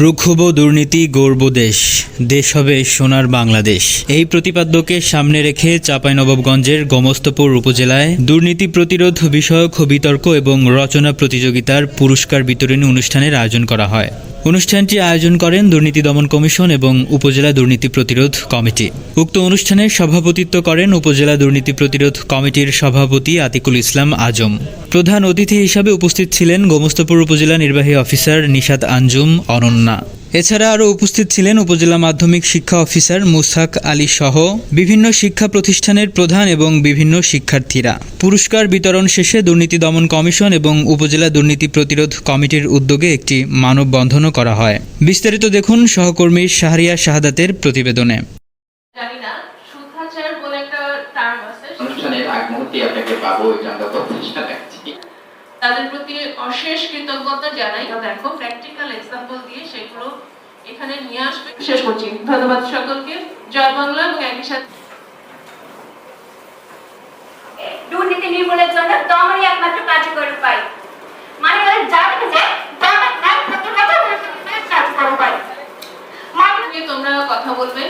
রুখব দুর্নীতি গর্ব দেশ। দেশ হবে সোনার বাংলাদেশ। এই প্রতিপাদ্যকে সামনে রেখে চাঁপাইনবাবগঞ্জের গোমস্তপুর উপজেলায় দুর্নীতি প্রতিরোধ বিষয়ক বিতর্ক এবং রচনা প্রতিযোগিতার পুরস্কার বিতরণী অনুষ্ঠানের আয়োজন করা হয়। অনুষ্ঠানটি আয়োজন করেন দুর্নীতি দমন কমিশন এবং উপজেলা দুর্নীতি প্রতিরোধ কমিটি। উক্ত অনুষ্ঠানের সভাপতিত্ব করেন উপজেলা দুর্নীতি প্রতিরোধ কমিটির সভাপতি আতিকুল ইসলাম আজম। প্রধান অতিথি হিসাবে উপস্থিত ছিলেন গোমস্তপুর উপজেলা নির্বাহী অফিসার নিশাত আঞ্জুম, অনন্যা এছাড়া আরও উপস্থিত ছিলেন উপজেলা মাধ্যমিক শিক্ষা অফিসার মুসাক আলী সহ বিভিন্ন শিক্ষা প্রতিষ্ঠানের প্রধান এবং বিভিন্ন শিক্ষার্থীরা। পুরস্কার বিতরণ শেষে দুর্নীতি দমন কমিশন এবং উপজেলা দুর্নীতি প্রতিরোধ কমিটির উদ্যোগে একটি মানববন্ধনও করা হয়। বিস্তারিত দেখুন সহকর্মী শাহরিয়া শাহাদাতের প্রতিবেদনে। জানি না সুখাচার বলে একটা টার্ম আছে অনুষ্ঠানের আগ মুহূর্তে আপনাকে পাবো এটা আমরা প্রত্যাশা রাখছি তাদের প্রতি অশেষ কৃতজ্ঞতা জানাই। দেখো প্র্যাকটিক্যাল এক্সাম্পল দিয়ে সেগুলো এখানে নিয়ে আসবে। শেষ করছি। ধন্যবাদ সকলকে। জয় বাংলা এবং একই সাথে দুর্নীতি নির্মূলের জন্য দমনই একমাত্র কার্যকর উপায়। মানে নিয়ে তোমরা কথা বলবে।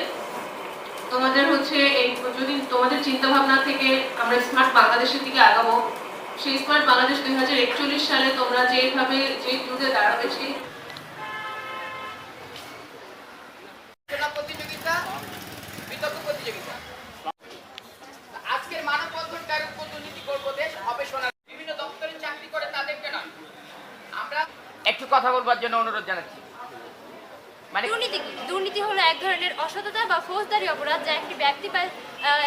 তোমাদের হচ্ছে এই যদি তোমাদের চিন্তা ভাবনা থেকে আমরা স্মার্ট বাংলাদেশের দিকে আগাবো সেই স্মার্ট বাংলাদেশ দুই হাজার একচল্লিশ সালে তোমরা যেভাবে যে যুগে দাঁড়াবে সেই প্রতিযোগিতা বিতর্ক প্রতিযোগিতা। আজকের মানববন্ধনকার উপর দুর্নীতি করব দেশ হবে বিভিন্ন দপ্তরে চাকরি করে তাদেরকে নয়। আমরা একটু কথা বলবার জন্য অনুরোধ জানাচ্ছি। মানে দুর্নীতি দুর্নীতি হলো এক ধরনের অসততা বা ফৌজদারি অপরাধ যা একটি ব্যক্তি বা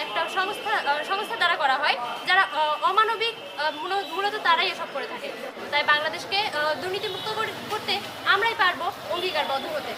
একটা সংস্থা সংস্থা দুর্নীতিমুক্ত করতে আমরাই পারব অঙ্গীকারবদ্ধ হতে।